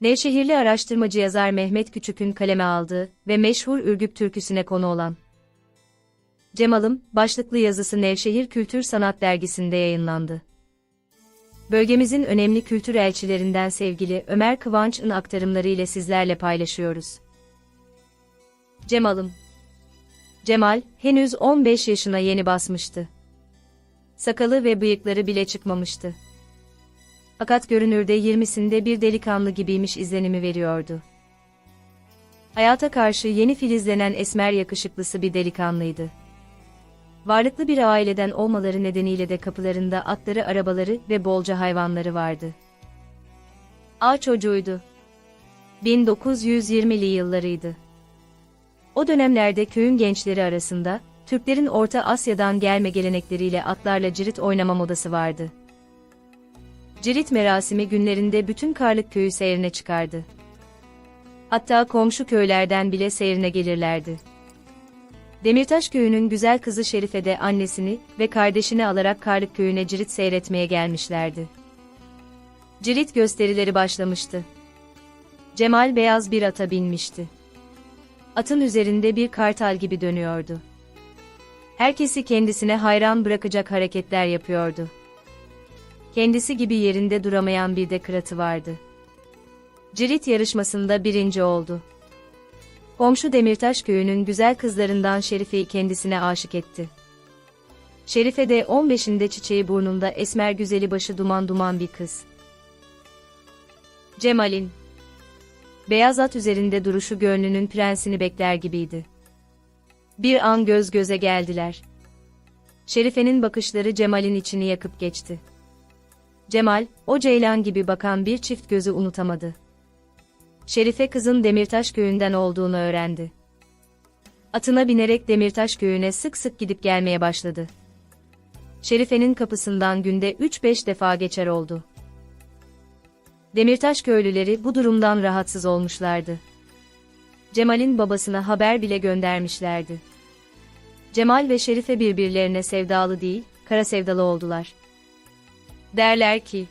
Nevşehirli araştırmacı yazar Mehmet Küçük'ün kaleme aldığı ve meşhur Ürgüp türküsüne konu olan Cemal'ım başlıklı yazısı Nevşehir Kültür Sanat Dergisi'nde yayınlandı. Bölgemizin önemli kültür elçilerinden sevgili Ömer Kıvanç'ın aktarımları ile sizlerle paylaşıyoruz. Cemal'ım Cemal, henüz 15 yaşına yeni basmıştı. Sakalı ve bıyıkları bile çıkmamıştı. Fakat görünürde yirmisinde bir delikanlı gibiymiş izlenimi veriyordu. Hayata karşı yeni filizlenen esmer yakışıklısı bir delikanlıydı. Varlıklı bir aileden olmaları nedeniyle de kapılarında atları, arabaları ve bolca hayvanları vardı. A çocuğuydu. 1920'li yıllarıydı. O dönemlerde köyün gençleri arasında, Türklerin Orta Asya'dan gelme gelenekleriyle atlarla cirit oynama modası vardı. Cirit merasimi günlerinde bütün Karlık köyü seyrine çıkardı. Hatta komşu köylerden bile seyrine gelirlerdi. Demirtaş köyünün güzel kızı Şerife de annesini ve kardeşini alarak Karlık köyüne cirit seyretmeye gelmişlerdi. Cirit gösterileri başlamıştı. Cemal beyaz bir ata binmişti. Atın üzerinde bir kartal gibi dönüyordu. Herkesi kendisine hayran bırakacak hareketler yapıyordu. Kendisi gibi yerinde duramayan bir de kıratı vardı. Cirit yarışmasında birinci oldu. Komşu Demirtaş köyünün güzel kızlarından Şerife'yi kendisine aşık etti. Şerife de 15'inde çiçeği burnunda esmer güzeli başı duman duman bir kız. Cemal'in beyaz at üzerinde duruşu gönlünün prensini bekler gibiydi. Bir an göz göze geldiler. Şerife'nin bakışları Cemal'in içini yakıp geçti. Cemal, o ceylan gibi bakan bir çift gözü unutamadı. Şerife kızın Demirtaş köyünden olduğunu öğrendi. Atına binerek Demirtaş köyüne sık sık gidip gelmeye başladı. Şerife'nin kapısından günde 3-5 defa geçer oldu. Demirtaş köylüleri bu durumdan rahatsız olmuşlardı. Cemal'in babasına haber bile göndermişlerdi. Cemal ve Şerife birbirlerine sevdalı değil, kara sevdalı oldular. Derler ki,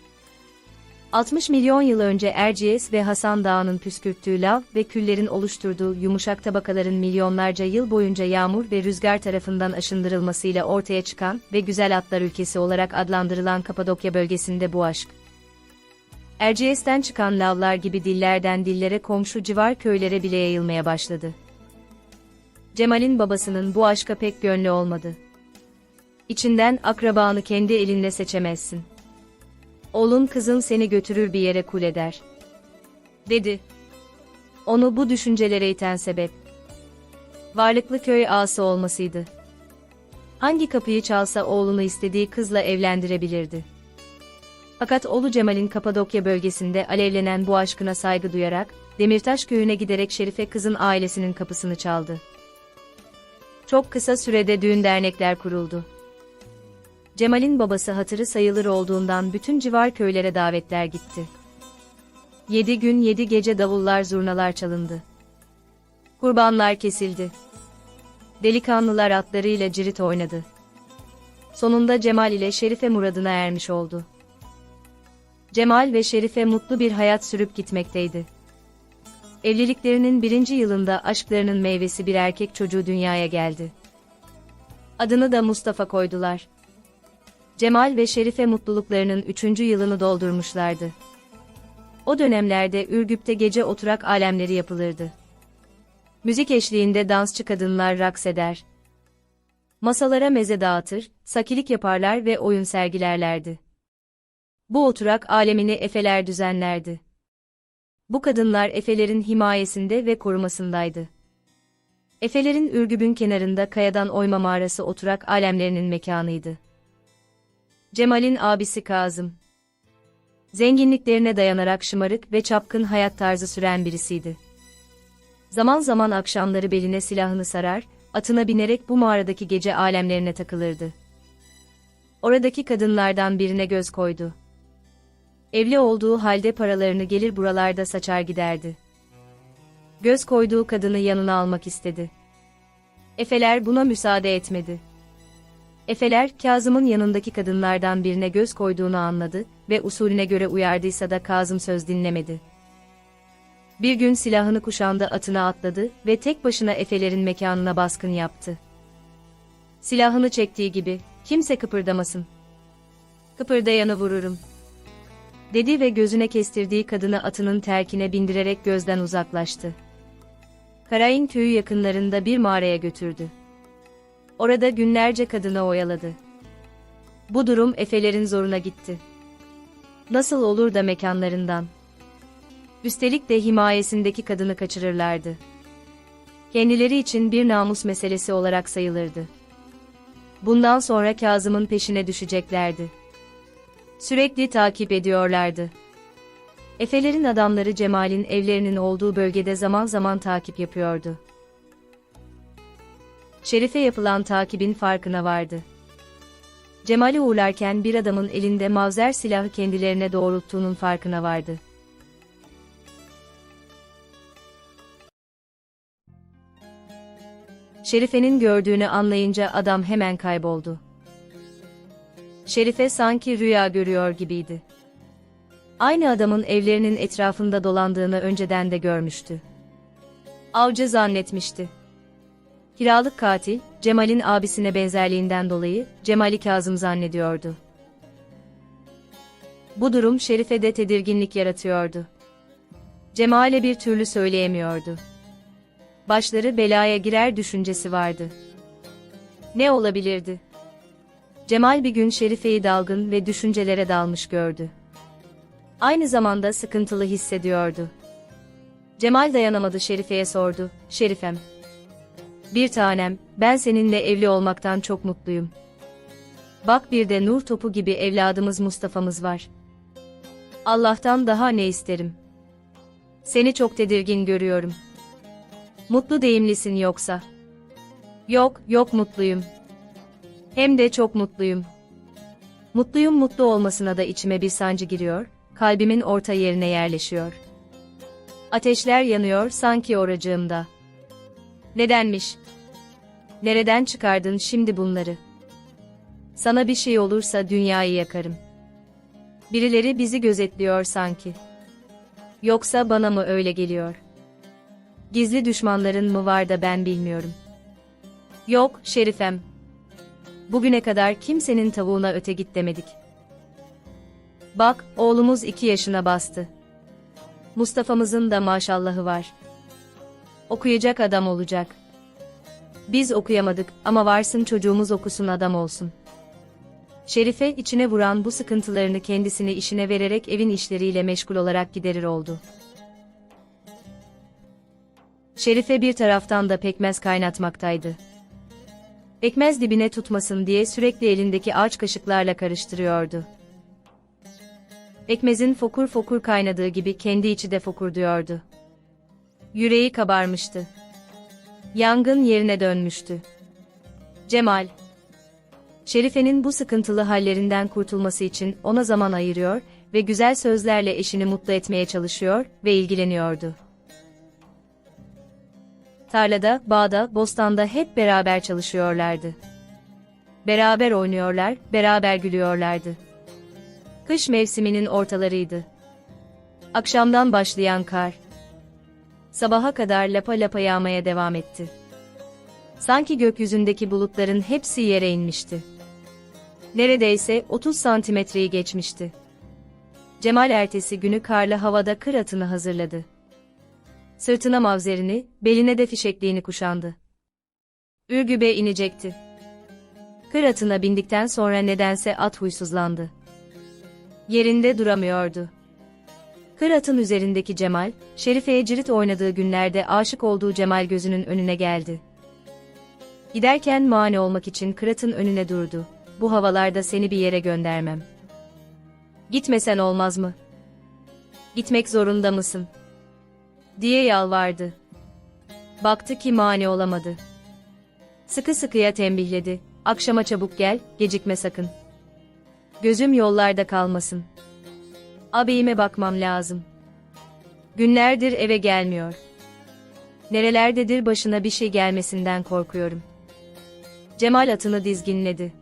60 milyon yıl önce Erciyes ve Hasan Dağı'nın püskürttüğü lav ve küllerin oluşturduğu yumuşak tabakaların milyonlarca yıl boyunca yağmur ve rüzgar tarafından aşındırılmasıyla ortaya çıkan ve güzel atlar ülkesi olarak adlandırılan Kapadokya bölgesinde bu aşk. Erciyes'ten çıkan lavlar gibi dillerden dillere komşu civar köylere bile yayılmaya başladı. Cemal'in babasının bu aşka pek gönlü olmadı. İçinden akrabanı kendi elinle seçemezsin. Oğlun kızın seni götürür bir yere kul eder. Dedi. Onu bu düşüncelere iten sebep. Varlıklı köy ağası olmasıydı. Hangi kapıyı çalsa oğlunu istediği kızla evlendirebilirdi. Fakat oğlu Cemal'in Kapadokya bölgesinde alevlenen bu aşkına saygı duyarak, Demirtaş köyüne giderek Şerife kızın ailesinin kapısını çaldı. Çok kısa sürede düğün dernekler kuruldu. Cemal'in babası hatırı sayılır olduğundan bütün civar köylere davetler gitti. Yedi gün yedi gece davullar zurnalar çalındı. Kurbanlar kesildi. Delikanlılar atlarıyla cirit oynadı. Sonunda Cemal ile Şerife muradına ermiş oldu. Cemal ve Şerife mutlu bir hayat sürüp gitmekteydi. Evliliklerinin birinci yılında aşklarının meyvesi bir erkek çocuğu dünyaya geldi. Adını da Mustafa koydular. Cemal ve Şerife mutluluklarının üçüncü yılını doldurmuşlardı. O dönemlerde Ürgüp'te gece oturak alemleri yapılırdı. Müzik eşliğinde dansçı kadınlar raks eder. Masalara meze dağıtır, sakilik yaparlar ve oyun sergilerlerdi. Bu oturak alemini efeler düzenlerdi. Bu kadınlar efelerin himayesinde ve korumasındaydı. Efelerin Ürgüp'ün kenarında kayadan oyma mağarası oturak alemlerinin mekanıydı. Cemal'in abisi Kazım. Zenginliklerine dayanarak şımarık ve çapkın hayat tarzı süren birisiydi. Zaman zaman akşamları beline silahını sarar, atına binerek bu mağaradaki gece alemlerine takılırdı. Oradaki kadınlardan birine göz koydu. Evli olduğu halde paralarını gelir buralarda saçar giderdi. Göz koyduğu kadını yanına almak istedi. Efeler buna müsaade etmedi. Efeler, Kazım'ın yanındaki kadınlardan birine göz koyduğunu anladı ve usulüne göre uyardıysa da Kazım söz dinlemedi. Bir gün silahını kuşandı atına atladı ve tek başına Efelerin mekanına baskın yaptı. Silahını çektiği gibi, kimse kıpırdamasın. Kıpırdayanı vururum. Dedi ve gözüne kestirdiği kadını atının terkine bindirerek gözden uzaklaştı. Karayin köyü yakınlarında bir mağaraya götürdü. Orada günlerce kadını oyaladı. Bu durum Efelerin zoruna gitti. Nasıl olur da mekanlarından? Üstelik de himayesindeki kadını kaçırırlardı. Kendileri için bir namus meselesi olarak sayılırdı. Bundan sonra Kazım'ın peşine düşeceklerdi. Sürekli takip ediyorlardı. Efelerin adamları Cemal'in evlerinin olduğu bölgede zaman zaman takip yapıyordu. Şerife yapılan takibin farkına vardı. Cemal'i uğurlarken bir adamın elinde mavzer silahı kendilerine doğrulttuğunun farkına vardı. Şerife'nin gördüğünü anlayınca adam hemen kayboldu. Şerife sanki rüya görüyor gibiydi. Aynı adamın evlerinin etrafında dolandığını önceden de görmüştü. Avcı zannetmişti. Kiralık katil, Cemal'in abisine benzerliğinden dolayı Cemal'i Kazım zannediyordu. Bu durum Şerife'de tedirginlik yaratıyordu. Cemal'e bir türlü söyleyemiyordu. Başları belaya girer düşüncesi vardı. Ne olabilirdi? Cemal bir gün Şerife'yi dalgın ve düşüncelere dalmış gördü. Aynı zamanda sıkıntılı hissediyordu. Cemal dayanamadı Şerife'ye sordu. Şerifem. Bir tanem, ben seninle evli olmaktan çok mutluyum. Bak bir de nur topu gibi evladımız Mustafa'mız var. Allah'tan daha ne isterim? Seni çok tedirgin görüyorum. Mutlu deyimlisin yoksa? Yok, yok mutluyum. Hem de çok mutluyum. Mutluyum mutlu olmasına da içime bir sancı giriyor, kalbimin orta yerine yerleşiyor. Ateşler yanıyor sanki oracığımda. Nedenmiş? Nereden çıkardın şimdi bunları? Sana bir şey olursa dünyayı yakarım. Birileri bizi gözetliyor sanki. Yoksa bana mı öyle geliyor? Gizli düşmanların mı var da ben bilmiyorum. Yok, Şerifem. Bugüne kadar kimsenin tavuğuna öte git demedik. Bak, oğlumuz iki yaşına bastı. Mustafa'mızın da maşallahı var. Okuyacak adam olacak. Biz okuyamadık ama varsın çocuğumuz okusun adam olsun. Şerife içine vuran bu sıkıntılarını kendisini işine vererek evin işleriyle meşgul olarak giderir oldu. Şerife bir taraftan da pekmez kaynatmaktaydı. Pekmez dibine tutmasın diye sürekli elindeki ağaç kaşıklarla karıştırıyordu. Pekmezin fokur fokur kaynadığı gibi kendi içi de fokurduyordu. Yüreği kabarmıştı. Yangın yerine dönmüştü. Cemal Şerife'nin bu sıkıntılı hallerinden kurtulması için ona zaman ayırıyor ve güzel sözlerle eşini mutlu etmeye çalışıyor ve ilgileniyordu. Tarlada, bağda, bostanda hep beraber çalışıyorlardı. Beraber oynuyorlar, beraber gülüyorlardı. Kış mevsiminin ortalarıydı. Akşamdan başlayan kar, sabaha kadar lapa lapa yağmaya devam etti. Sanki gökyüzündeki bulutların hepsi yere inmişti. Neredeyse 30 santimetreyi geçmişti. Cemal ertesi günü karlı havada kır atını hazırladı. Sırtına mavzerini, beline de fişekliğini kuşandı. Ürgübe inecekti. Kır atına bindikten sonra nedense at huysuzlandı. Yerinde duramıyordu. Kır atın üzerindeki Cemal, Şerife'ye cirit oynadığı günlerde aşık olduğu Cemal gözünün önüne geldi. Giderken mani olmak için kıratın önüne durdu. Bu havalarda seni bir yere göndermem. Gitmesen olmaz mı? Gitmek zorunda mısın? diye yalvardı. Baktı ki mani olamadı. Sıkı sıkıya tembihledi. Akşama çabuk gel, gecikme sakın. Gözüm yollarda kalmasın. Abeyime bakmam lazım. Günlerdir eve gelmiyor. Nerelerdedir başına bir şey gelmesinden korkuyorum. Cemal atını dizginledi.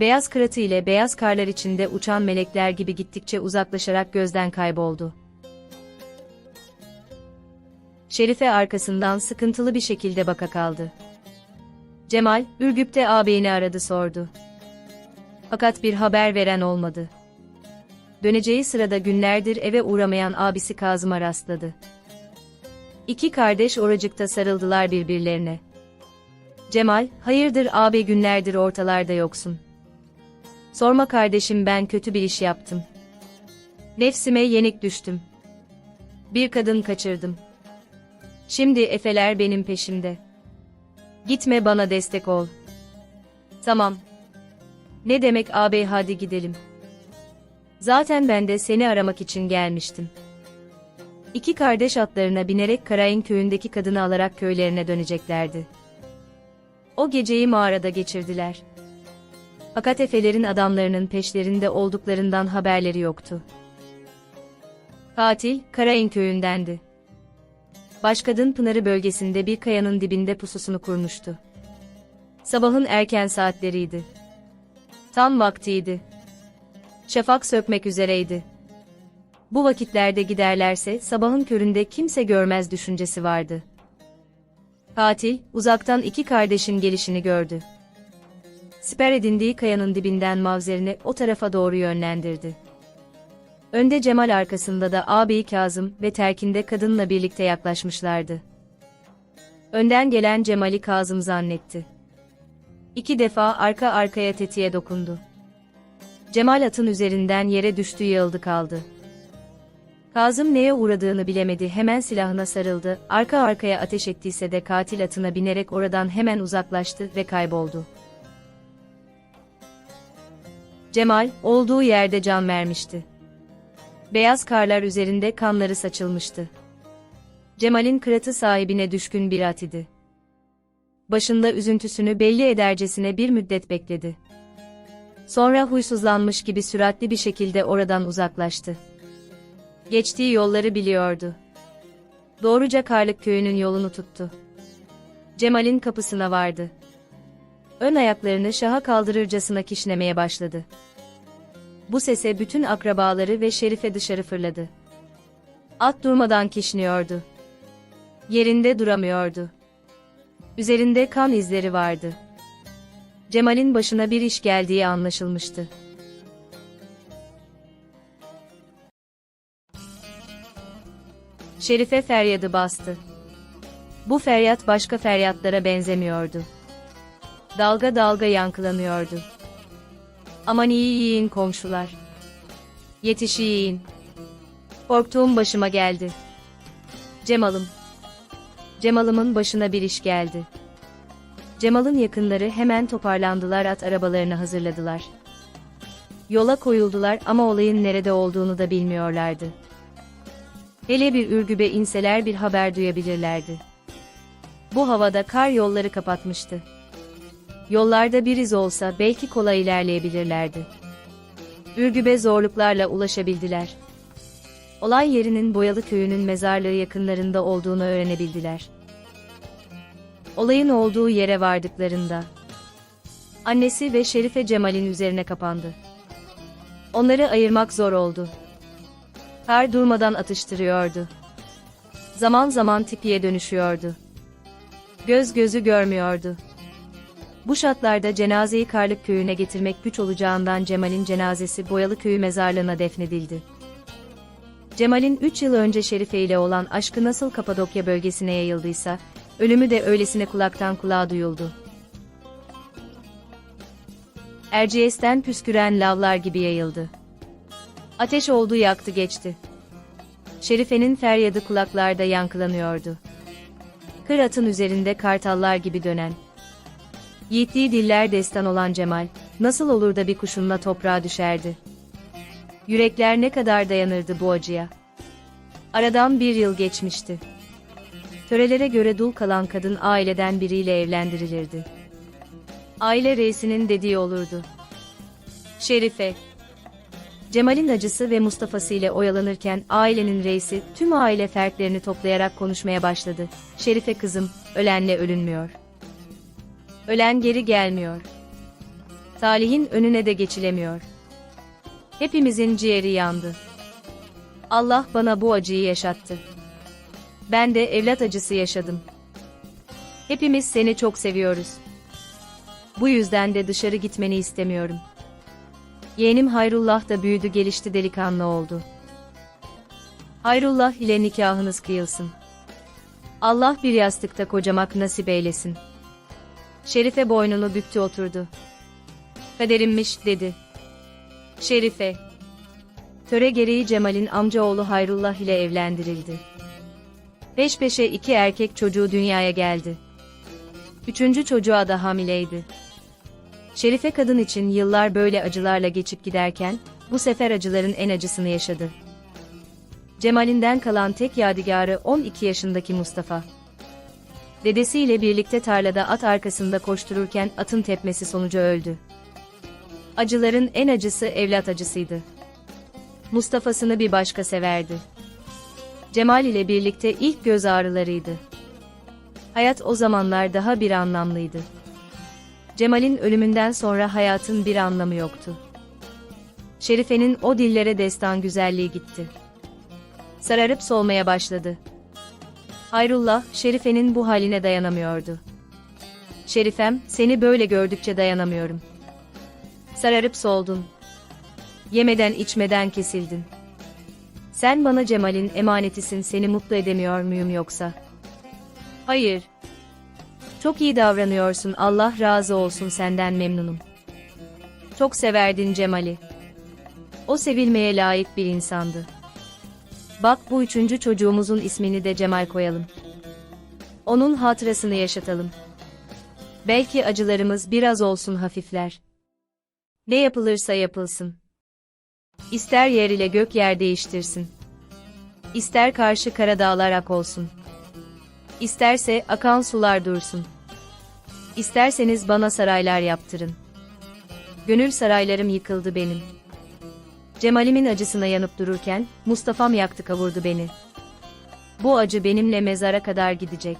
Beyaz kıratı ile beyaz karlar içinde uçan melekler gibi gittikçe uzaklaşarak gözden kayboldu. Şerife arkasından sıkıntılı bir şekilde baka kaldı. Cemal, Ürgüp'te ağabeyini aradı sordu. Fakat bir haber veren olmadı. Döneceği sırada günlerdir eve uğramayan abisi Kazım'a rastladı. İki kardeş oracıkta sarıldılar birbirlerine. Cemal, hayırdır ağabey günlerdir ortalarda yoksun. Sorma kardeşim ben kötü bir iş yaptım. Nefsime yenik düştüm. Bir kadın kaçırdım. Şimdi efeler benim peşimde. Gitme bana destek ol. Tamam. Ne demek ağabey hadi gidelim. Zaten ben de seni aramak için gelmiştim. İki kardeş atlarına binerek Karayın köyündeki kadını alarak köylerine döneceklerdi. O geceyi mağarada geçirdiler. Fakat Efelerin adamlarının peşlerinde olduklarından haberleri yoktu. Katil, Karayın köyündendi. Başkadın Pınarı bölgesinde bir kayanın dibinde pususunu kurmuştu. Sabahın erken saatleriydi. Tam vaktiydi. Şafak sökmek üzereydi. Bu vakitlerde giderlerse sabahın köründe kimse görmez düşüncesi vardı. Katil, uzaktan iki kardeşin gelişini gördü. Siper edindiği kayanın dibinden mavzerini o tarafa doğru yönlendirdi. Önde Cemal arkasında da ağabeyi Kazım ve terkinde kadınla birlikte yaklaşmışlardı. Önden gelen Cemal'i Kazım zannetti. İki defa arka arkaya tetiğe dokundu. Cemal atın üzerinden yere düştü yığıldı kaldı. Kazım neye uğradığını bilemedi hemen silahına sarıldı, arka arkaya ateş ettiyse de katil atına binerek oradan hemen uzaklaştı ve kayboldu. Cemal, olduğu yerde can vermişti. Beyaz karlar üzerinde kanları saçılmıştı. Cemal'in kıratı sahibine düşkün bir at idi. Başında üzüntüsünü belli edercesine bir müddet bekledi. Sonra huysuzlanmış gibi süratli bir şekilde oradan uzaklaştı. Geçtiği yolları biliyordu. Doğruca Karlık köyünün yolunu tuttu. Cemal'in kapısına vardı. Ön ayaklarını şaha kaldırırcasına kişnemeye başladı. Bu sese bütün akrabaları ve Şerife dışarı fırladı. At durmadan kişniyordu. Yerinde duramıyordu. Üzerinde kan izleri vardı. Cemal'in başına bir iş geldiği anlaşılmıştı. Şerife feryadı bastı. Bu feryat başka feryatlara benzemiyordu. Dalga dalga yankılanıyordu. Aman iyi yiyin komşular. Yetiş yiyin. Korktuğum başıma geldi. Cemal'ım. Cemal'ımın başına bir iş geldi. Cemal'ın yakınları hemen toparlandılar at arabalarını hazırladılar. Yola koyuldular ama olayın nerede olduğunu da bilmiyorlardı. Hele bir ürgübe inseler bir haber duyabilirlerdi. Bu havada kar yolları kapatmıştı. Yollarda bir iz olsa belki kolay ilerleyebilirlerdi. Ürgübe zorluklarla ulaşabildiler. Olay yerinin Boyalı köyünün mezarlığı yakınlarında olduğunu öğrenebildiler. Olayın olduğu yere vardıklarında annesi ve Şerife Cemal'in üzerine kapandı. Onları ayırmak zor oldu. Kar durmadan atıştırıyordu. Zaman zaman tipiye dönüşüyordu. Göz gözü görmüyordu. Bu şartlarda cenazeyi Karlık köyüne getirmek güç olacağından Cemal'in cenazesi Boyalı köyü mezarlığına defnedildi. Cemal'in 3 yıl önce Şerife ile olan aşkı nasıl Kapadokya bölgesine yayıldıysa, ölümü de öylesine kulaktan kulağa duyuldu. Erciyes'ten püsküren lavlar gibi yayıldı. Ateş oldu yaktı geçti. Şerife'nin feryadı kulaklarda yankılanıyordu. Kır atın üzerinde kartallar gibi dönen. Yiğitliği diller destan olan Cemal, nasıl olur da bir kuşunla toprağa düşerdi? Yürekler ne kadar dayanırdı bu acıya? Aradan bir yıl geçmişti. Törelere göre dul kalan kadın aileden biriyle evlendirilirdi. Aile reisinin dediği olurdu. Şerife, Cemal'in acısı ve Mustafa'sı ile oyalanırken ailenin reisi tüm aile fertlerini toplayarak konuşmaya başladı. Şerife kızım, ölenle ölünmüyor. Ölen geri gelmiyor. Talihin önüne de geçilemiyor. Hepimizin ciğeri yandı. Allah bana bu acıyı yaşattı. Ben de evlat acısı yaşadım. Hepimiz seni çok seviyoruz. Bu yüzden de dışarı gitmeni istemiyorum. Yeğenim Hayrullah da büyüdü gelişti delikanlı oldu. Hayrullah ile nikahınız kıyılsın. Allah bir yastıkta kocamak nasip eylesin. Şerife boynunu büktü oturdu. Kaderimmiş dedi. Şerife. Töre gereği Cemal'in amcaoğlu Hayrullah ile evlendirildi. Peş peşe iki erkek çocuğu dünyaya geldi. Üçüncü çocuğa da hamileydi. Şerife kadın için yıllar böyle acılarla geçip giderken, bu sefer acıların en acısını yaşadı. Cemal'inden kalan tek yadigarı 12 yaşındaki Mustafa. Dedesiyle birlikte tarlada at arkasında koştururken atın tepmesi sonucu öldü. Acıların en acısı evlat acısıydı. Mustafa'sını bir başka severdi. Cemal ile birlikte ilk göz ağrılarıydı. Hayat o zamanlar daha bir anlamlıydı. Cemal'in ölümünden sonra hayatın bir anlamı yoktu. Şerife'nin o dillere destan güzelliği gitti. Sararıp solmaya başladı. Hayrullah, Şerife'nin bu haline dayanamıyordu. Şerifem, seni böyle gördükçe dayanamıyorum. Sararıp soldun. Yemeden içmeden kesildin. Sen bana Cemal'in emanetisin seni mutlu edemiyor muyum yoksa? Hayır. Çok iyi davranıyorsun Allah razı olsun senden memnunum. Çok severdin Cemal'i. O sevilmeye layık bir insandı. Bak bu üçüncü çocuğumuzun ismini de Cemal koyalım. Onun hatırasını yaşatalım. Belki acılarımız biraz olsun hafifler. Ne yapılırsa yapılsın. İster yer ile gök yer değiştirsin. İster karşı kara dağlar ak olsun. İsterse akan sular dursun. İsterseniz bana saraylar yaptırın. Gönül saraylarım yıkıldı benim. Cemal'imin acısına yanıp dururken, Mustafa'm yaktı kavurdu beni. Bu acı benimle mezara kadar gidecek.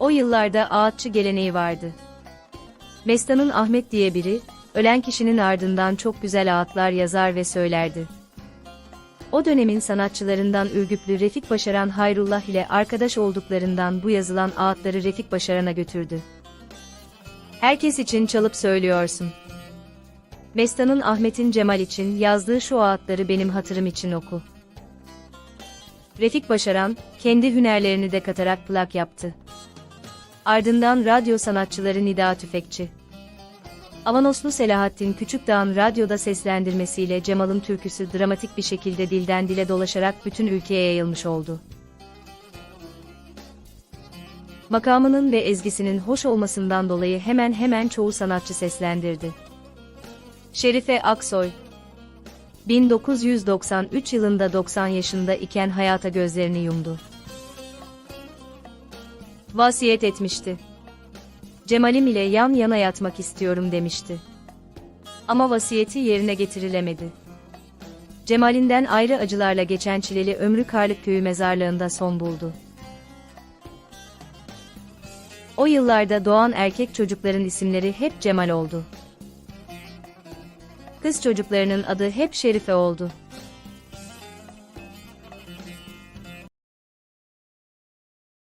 O yıllarda ağıtçı geleneği vardı. Mestan'ın Ahmet diye biri, ölen kişinin ardından çok güzel ağıtlar yazar ve söylerdi. O dönemin sanatçılarından Ürgüplü Refik Başaran Hayrullah ile arkadaş olduklarından bu yazılan ağıtları Refik Başaran'a götürdü. Herkes için çalıp söylüyorsun. Mestan'ın Ahmet'in Cemal için yazdığı şu ağıtları benim hatırım için oku. Refik Başaran, kendi hünerlerini de katarak plak yaptı. Ardından radyo sanatçıları Nida Tüfekçi. Avanoslu Selahattin Küçükdağ'ın radyoda seslendirmesiyle Cemal'ın türküsü dramatik bir şekilde dilden dile dolaşarak bütün ülkeye yayılmış oldu. Makamının ve ezgisinin hoş olmasından dolayı hemen hemen çoğu sanatçı seslendirdi. Şerife Aksoy 1993 yılında 90 yaşında iken hayata gözlerini yumdu. Vasiyet etmişti. Cemal'im ile yan yana yatmak istiyorum demişti. Ama vasiyeti yerine getirilemedi. Cemal'inden ayrı acılarla geçen çileli ömrü Karlık Köyü mezarlığında son buldu. O yıllarda doğan erkek çocukların isimleri hep Cemal oldu. Kız çocuklarının adı hep Şerife oldu.